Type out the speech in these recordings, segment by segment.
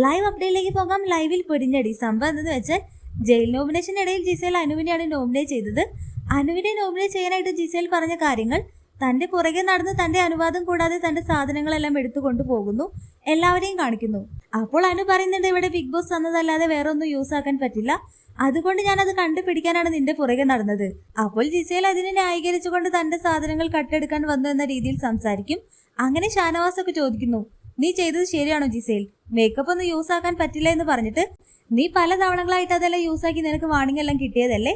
Live അപ്ഡേറ്റിലേക്ക് പോകാം. ലൈവിൽ പൊരിഞ്ഞടി സംഭവം എന്തെന്ന് വെച്ചാൽ ജയിൽ നോമിനേഷനിടയിൽ ജിസേൽ അനുവിനെയാണ് നോമിനേറ്റ് ചെയ്തത്. അനുവിനെ നോമിനേറ്റ് ചെയ്യാനായിട്ട് ജിസേൽ പറഞ്ഞ കാര്യങ്ങൾ തന്റെ പുറകെ നടന്ന് തന്റെ അനുവാദം കൂടാതെ തന്റെ സാധനങ്ങളെല്ലാം എടുത്തുകൊണ്ട് പോകുന്നു. എല്ലാവരെയും കാണിക്കുന്നു. അപ്പോൾ അനു പറയുന്നുണ്ട് ഇവിടെ ബിഗ് ബോസ് തന്നതല്ലാതെ വേറെ ഒന്നും യൂസ് ആക്കാൻ പറ്റില്ല. അതുകൊണ്ട് ഞാൻ അത് കണ്ടുപിടിക്കാനാണ് നിന്റെ പുറകെ നടന്നത്. അപ്പോൾ ജിസേൽ അതിനെ ന്യായീകരിച്ചുകൊണ്ട് തന്റെ സാധനങ്ങൾ കട്ടെടുക്കാൻ വന്നു എന്ന രീതിയിൽ സംസാരിക്കും. അങ്ങനെ ഷാനവാസ് ഒക്കെ ചോദിക്കുന്നു നീ ചെയ്തത് ശരിയാണോ ജിസേൽ? മേക്കപ്പ് ഒന്നും യൂസ് ആക്കാൻ പറ്റില്ല എന്ന് പറഞ്ഞിട്ട് നീ പല തവണകളായിട്ട് അതെല്ലാം യൂസ് ആക്കി നിനക്ക് വാണിംഗ് എല്ലാം കിട്ടിയതല്ലേ?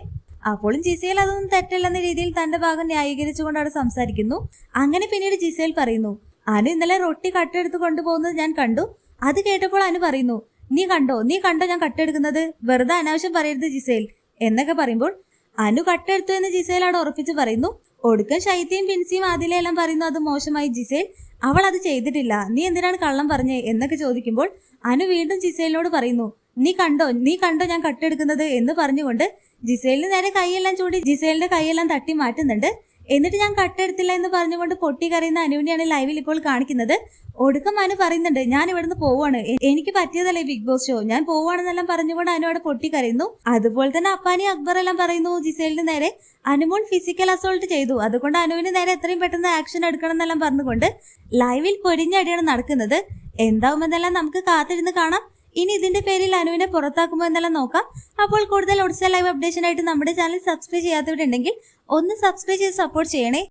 അപ്പോഴും ജിസേൽ അതൊന്നും തെറ്റല്ലെന്ന രീതിയിൽ തന്റെ ഭാഗം ന്യായീകരിച്ചുകൊണ്ട് അവിടെ സംസാരിക്കുന്നു. അങ്ങനെ പിന്നീട് ജിസേൽ പറയുന്നു അനു ഇന്നലെ റൊട്ടി കട്ടെടുത്ത് കൊണ്ടുപോകുന്നത് ഞാൻ കണ്ടു. അത് കേട്ടപ്പോൾ അനു പറയുന്നു നീ കണ്ടോ? നീ കണ്ടോ ഞാൻ കട്ടെടുക്കുന്നത്? വെറുതെ അനാവശ്യം പറയരുത് ജിസേൽ. എന്നൊക്കെ പറയുമ്പോൾ അനു കട്ടെടുത്തു എന്ന് ജിസേൽ അവിടെ ഉറപ്പിച്ച് പറയുന്നു. ഒടുക്കം ശൈത്യയും പിൻസിയും ആദിലയെല്ലാം പറയുന്നു അത് മോശമായി ജിസേൽ. അവൾ അത് ചെയ്തിട്ടില്ല. നീ എന്തിനാണ് കള്ളം പറഞ്ഞേ? എന്നൊക്കെ ചോദിക്കുമ്പോൾ അനു വീണ്ടും ജിസേലിനോട് പറയുന്നു നീ കണ്ടോ നീ കണ്ടോ ഞാൻ കട്ടെടുക്കുന്നത്? എന്ന് പറഞ്ഞുകൊണ്ട് ജിസേലിന് നേരെ കൈയെല്ലാം ചൂണ്ടി ജിസേലിന്റെ കൈയെല്ലാം തട്ടി മാറ്റുന്നുണ്ട്. എന്നിട്ട് ഞാൻ കട്ടെടുത്തില്ല എന്ന് പറഞ്ഞുകൊണ്ട് പൊട്ടി കരയുന്ന അനുവിനെയാണ് ലൈവിൽ ഇപ്പോൾ കാണിക്കുന്നത്. ഒടുക്കം അനു പറയുന്നുണ്ട് ഞാൻ ഇവിടുന്ന് പോവാണ്. എനിക്ക് പറ്റിയതല്ലേ ബിഗ് ബോസ് ഷോ? ഞാൻ പോവാണെന്നെല്ലാം പറഞ്ഞുകൊണ്ട് അനു അവിടെ പൊട്ടി കരയുന്നു. അതുപോലെ തന്നെ അപ്പാനി അക്ബർ എല്ലാം പറയുന്നു ജിസേലിന് നേരെ അനുമോൾ ഫിസിക്കൽ അസോൾട്ട് ചെയ്തു. അതുകൊണ്ട് അനുവിന് നേരെ എത്രയും പെട്ടെന്ന് ആക്ഷൻ എടുക്കണം എന്നെല്ലാം പറഞ്ഞുകൊണ്ട് ലൈവിൽ പൊരിഞ്ഞടിയാണ് നടക്കുന്നത്. എന്താവുമെന്നെല്ലാം നമുക്ക് കാത്തിരുന്ന് കാണാം. ഇനി ഇതിന്റെ പേരിൽ അനുവിനെ പുറത്താക്കുമോ എന്നെല്ലാം നോക്കാം. അപ്പോൾ കൂടുതൽ ഒഡിസ ലൈവ് അപ്ഡേഷൻ ആയിട്ട് നമ്മുടെ ചാനൽ സബ്സ്ക്രൈബ് ചെയ്യാത്തവരുണ്ടെങ്കിൽ ഒന്ന് സബ്സ്ക്രൈബ് ചെയ്ത് സപ്പോർട്ട് ചെയ്യണേ.